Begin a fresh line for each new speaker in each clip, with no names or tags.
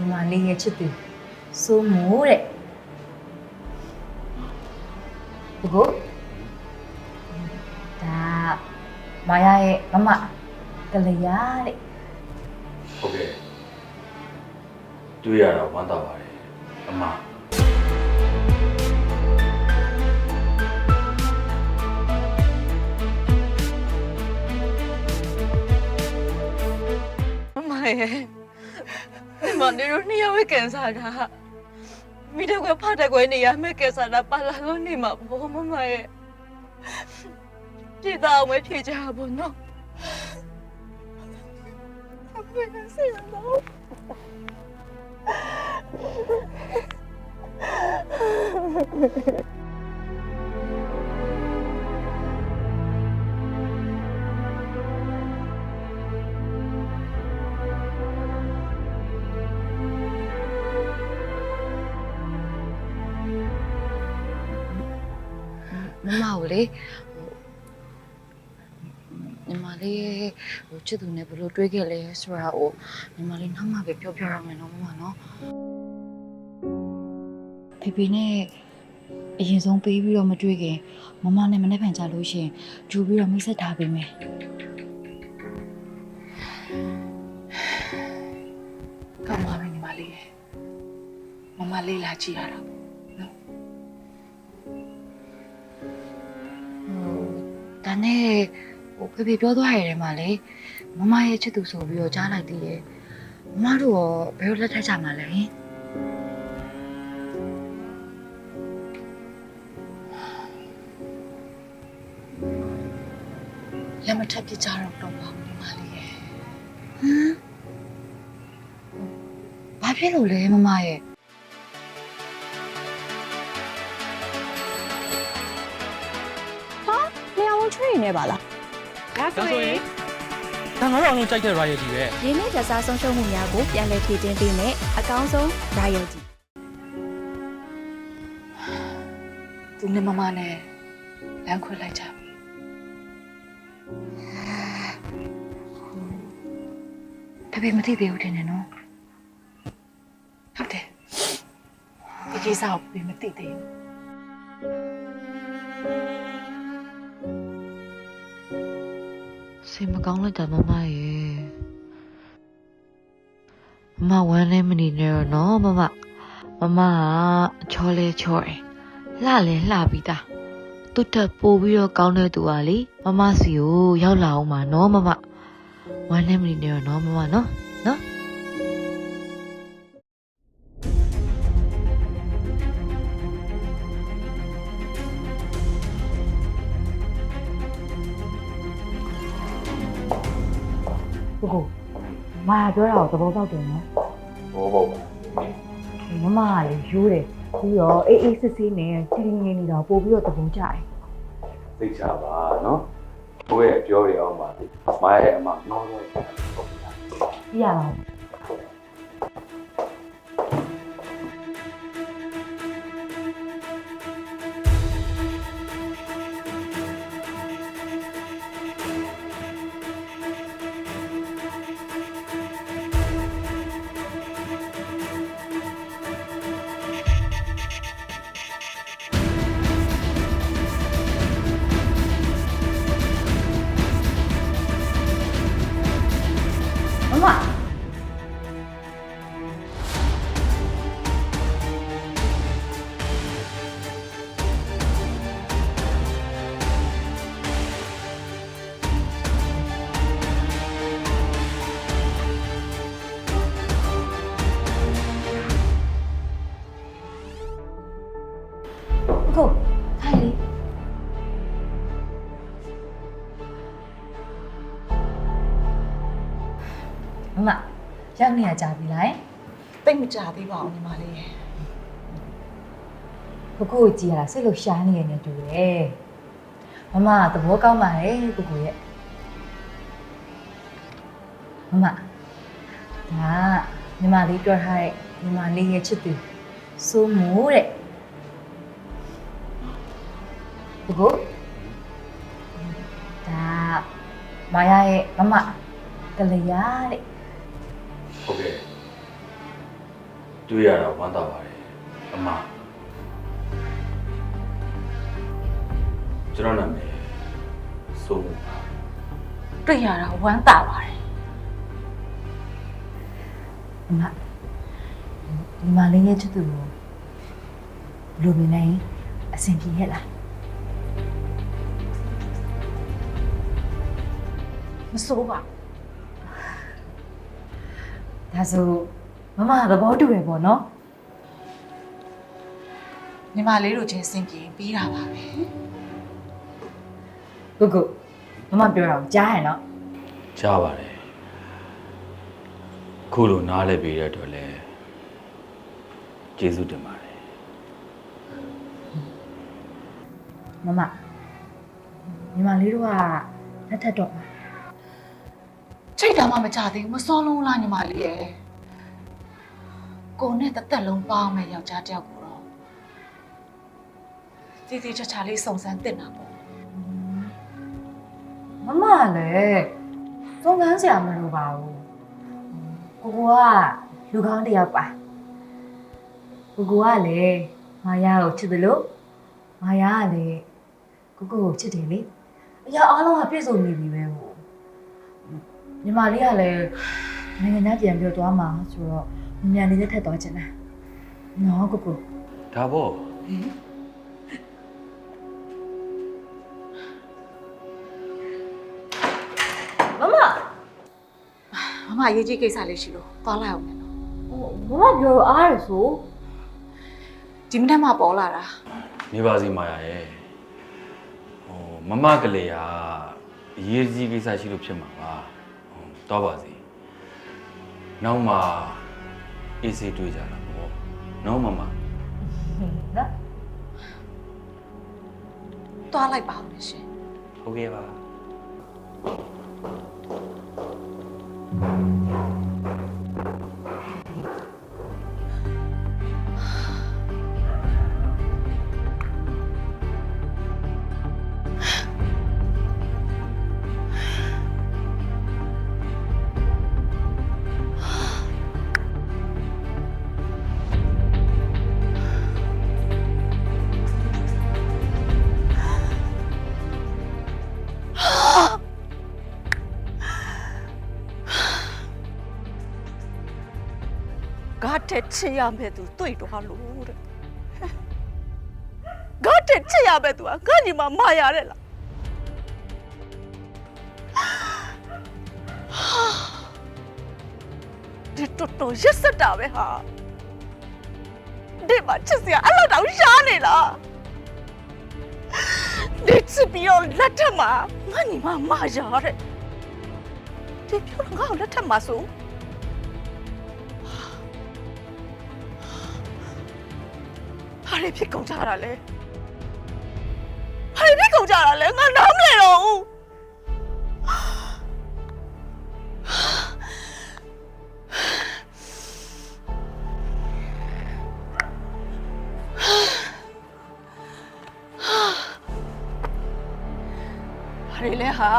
ညီမလေးရဲ့ချစ်သူစိုးမိုးတဲ့ဘကိုဒါမာယာရဲ့မမကလျာတဲ့
ဟုတ်ကဲ့တွေ့ရတော့ဝမ်းသာပါတယ်အမ
မမရဲ့ဒီ မနေရောနှစ်ယောက်ပဲကန်စားတာမိတော့ကဖတ်တဲ့ကွယ်နေရမယ်ကန်စားတာပါလာလို့နေမှာဘောမမရဲ့ပြည်သားအောင်ပဲဖြေကြပါဘောနော်ဘယ်နဲ့ဆက်ရတော့
မမကိုလေညီမလေးဟိုချစ်သူနဲ့ဘယ်လိုတွေးခဲ့လဲဆိုတာကိုညီမလေးနောက်မှပဲပြောပြရမယ်နော်မမနော်ဖေဖေနဲ့အရင်ဆုံးပေးပြီးတော့မတွေးခင်မမနဲ့မနေ့ဖန်ကြလို့ရှရင်ဂျူပြီးတော့မိတ်ဆက်ထားပေးမယ်ကောင်းပါပြီညီမလေးရဲ့မမလေးလာကြည့်ရတာ ဒါနဲ့ဟိုဖေဖေပြောသွားရတယ်မှာလေမမရဲ့ချစ်သူဆိုပြီးတော့ကြားလိုက်သေးတယ်မမတို့ရောဘယ်လိုလက်ထပ်ကြမှာလဲဟင်လက်မထပ်ပြကြတော့တော့ပါဘူးမလေးရဲ့ဟမ်ဘာဖြစ်လို့လဲမမရဲ့
ဝန်ချွေးနေပါလား
ဒါဆိုရင်ဒါငါတို့အောင်လုံးကြိုက်တဲ့ royalty ပဲ
ရင်းနှီးကြစားဆုံးရှုံးမှုများကိုပြန်လည်ဖြည့်တင်းပေးမယ်အကောင်းဆုံး royalty
သူနဲ့မမနဲ့လမ်းခွဲလိုက်ကြပြီဖေဖေမသိသေးဘူးထင်တယ်နော်ဟုတ်တယ်ဒီကိစ္စကိုဖေဖေမသိသေးဘူး စိတ်မကောင်းလိုက်တာမမရဲ့မမဝမ်းလည်းမနေနဲ့တော့နော်မမမမကချောလဲချောတယ်လှလဲလှပြီးသားသူ့ထက်ပိုပြီးတော့ကောင်းတဲ့သူကလေမမစီကိုရောက်လာအောင်ပါနော်မမဝမ်းလည်းမနေနဲ့တော့နော်မမနော်နော်
ဘကိုမာယာပြောတာကိုသဘောပေါက်တယ်နော်
ဘောဘောပါ
မမကလေယူတယ်ပြီးတော့အေးအေးစစ်စစ်နဲ့တီတီငင်းနေတာပို့ပြီးတော့သဘုံကြတယ်
သိချပါနော်ကိုယ့်ရဲ့ပြောရအောင်ပါမားရဲ့အမနော်တော့ဟုတ်ပြီလား
ပြရအောင် ရောက်နေရကြပြီလား
တိတ်မကြသေးပါဘူးညီမလေးရဲ့
ကိုကိုကိုကြည်ရတာစိတ်လို့ရှားနေရနေတူတယ်မမကသဘောကောင်းပါတယ်ကိုကိုရဲ့မမဒါညီမလေးပြောထားတဲ့ညီမလေးရဲ့ချစ်သူစိုးမိုးတဲ့ကိုကိုဒါမာယာရဲ့မမကလျာတဲ့
ဟုတ်ကဲ့တွေ့ရတာဝမ်းသာပါတယ်အမကျွန်တော်နာမည်စိုးမှုပါ
တွေ့ရတာဝမ်းသာပါတယ်
အမဒီမလေးရဲ့ချစ်သူကိုဘယ်လိုမြင်နိုင်အဆင်ပြေရဲ့လား
မစိုးပါ
ဒါဆိုမမသဘောတူရပေါ့နော်
ညီမလေးတို့ချင်းစင်ပြေပြီးတာပါပဲ
ကိုကိုမမပြောတာကိုကြားရနော်
ကြားပါတယ်ခုလိုနားလဲပေးတဲ့အတွက်လည်းကျေးဇူးတင်ပါတယ်
မမညီမလေးတို့ကလက်ထက်တော့မှာ
ချိတ်တာမှမကြသေးဘူးမစောလုံးလားညီမလေးရဲ့ကိုနဲ့တစ်သက်လုံးပေါင်းမယ်ယောက်ျားတစ်ယောက်ကိုတော့တည်တည်ချာချာလေးစုံစမ်းတင်တာပေါ့
မမလည်းသုံးကန်းစရာမလိုပါဘူးကိုကိုကလူကောင်းတစ်ယောက်ပါကိုကိုကလည်းမာယာကိုချစ်တယ်လို့မာယာကလည်းကိုကိုကိုချစ်တယ်လေအရာအားလုံးကပြည့်စုံနေပြီပဲဟို ညီမလေးကလည်းနိုင်ငံသားပြန်ပြောသွားမှာဆိုတော့မြန်လေးနဲ့ထက်သွားချင်တာနော်ကိုကို
ဒါပေါ့
မမ
မမအရေးကြီးကိစ္စလေးရှိလို့သွားလိုက်အောင်မယ်နော်
ဟိုမမပြောတော့အားရဆို
ဒီမနေ့မှပေါ်လာတာ
နေပါစီမာယာရဲ့ဟိုမမကလေးကအရေးကြီးကိစ္စရှိလို့ဖြစ်မှာပါ ဟိုတော့ပါစီနောက်မှအေးစေးတွေ့ကြတာပေါ့နော်မမ
နော်
သွားလိုက်ပါဦးလေရှင်
ဟုတ်ကဲ့ပါ
ဂါ တက်ချစ်ရမဲ့သူတွေ့တော့လို့တဲ့ဂါတက်ချစ်ရမဲ့သူကငါညီမမာရတဲ့လားဒီတော်တော်ရက်စက်တာပဲဟာဒီမှာချစ်စရာအဲ့လိုတောင်ရှားနေလားဒီချစ်ပြီးတော့လက်ထက်မှာငါညီမမာရတဲ့ဒီပြောတော့ငါ့ကိုလက်ထက်မှာဆို တွေဖြစ်ကုန်ကြတာလဲဘာတွေဖြစ်ကုန်ကြတာလဲငါနားမလဲတော့ဘူးဘာတွေလဲဟာ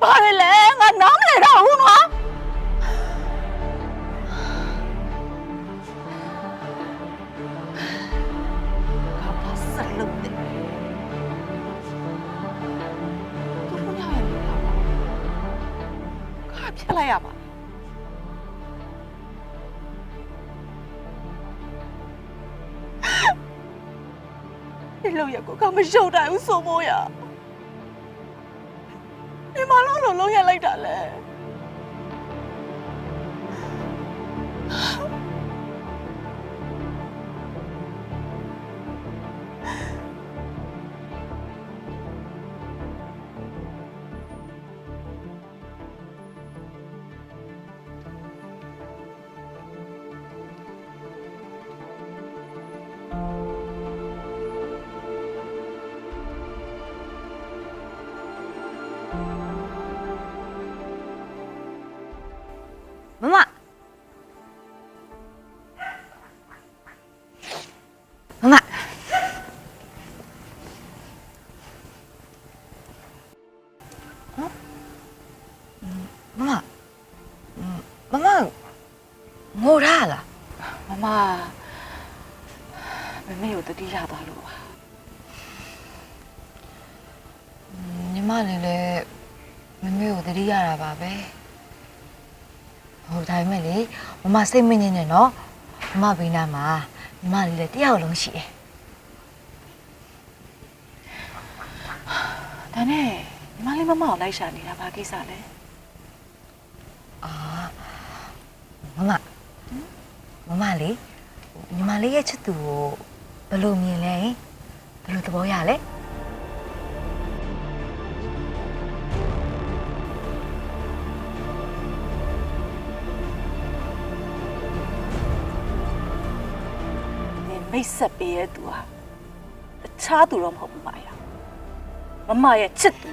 ဘာတွေလဲငါနားမလဲတော့ဘူးနော် ဒီလိုရကိုကမရှုပ်တိုင်းဘူးဆိုမို့ရဒီမလုံးလုံးလုံးရလိုက်တာလဲ တတိရသွားလို့ပါ
ညီမလည်းလည်းမမေကိုတတိရတာပါပဲဟိုဒါပေမဲ့လေမမစိတ်မငြင်းနဲ့နော်မမဘေးနားမှာညီမလေးလည်းတယောက်လုံးရှိတယ်
ဒါနဲ့ညီမလေးမမကိုလိုက်ရှာနေတာဘာကိစ္စလဲ
အာမမမမလေးညီမလေးရဲ့ချစ်သူကို ဘယ်လိုမြင်လဲဘယ်လိုသဘောရလဲ
နင်မိတ်ဆက်ပေးရဲ့သူဟာတခြားသူတော့မဟုတ်ဘူးမရမမရဲ့ချစ်သူ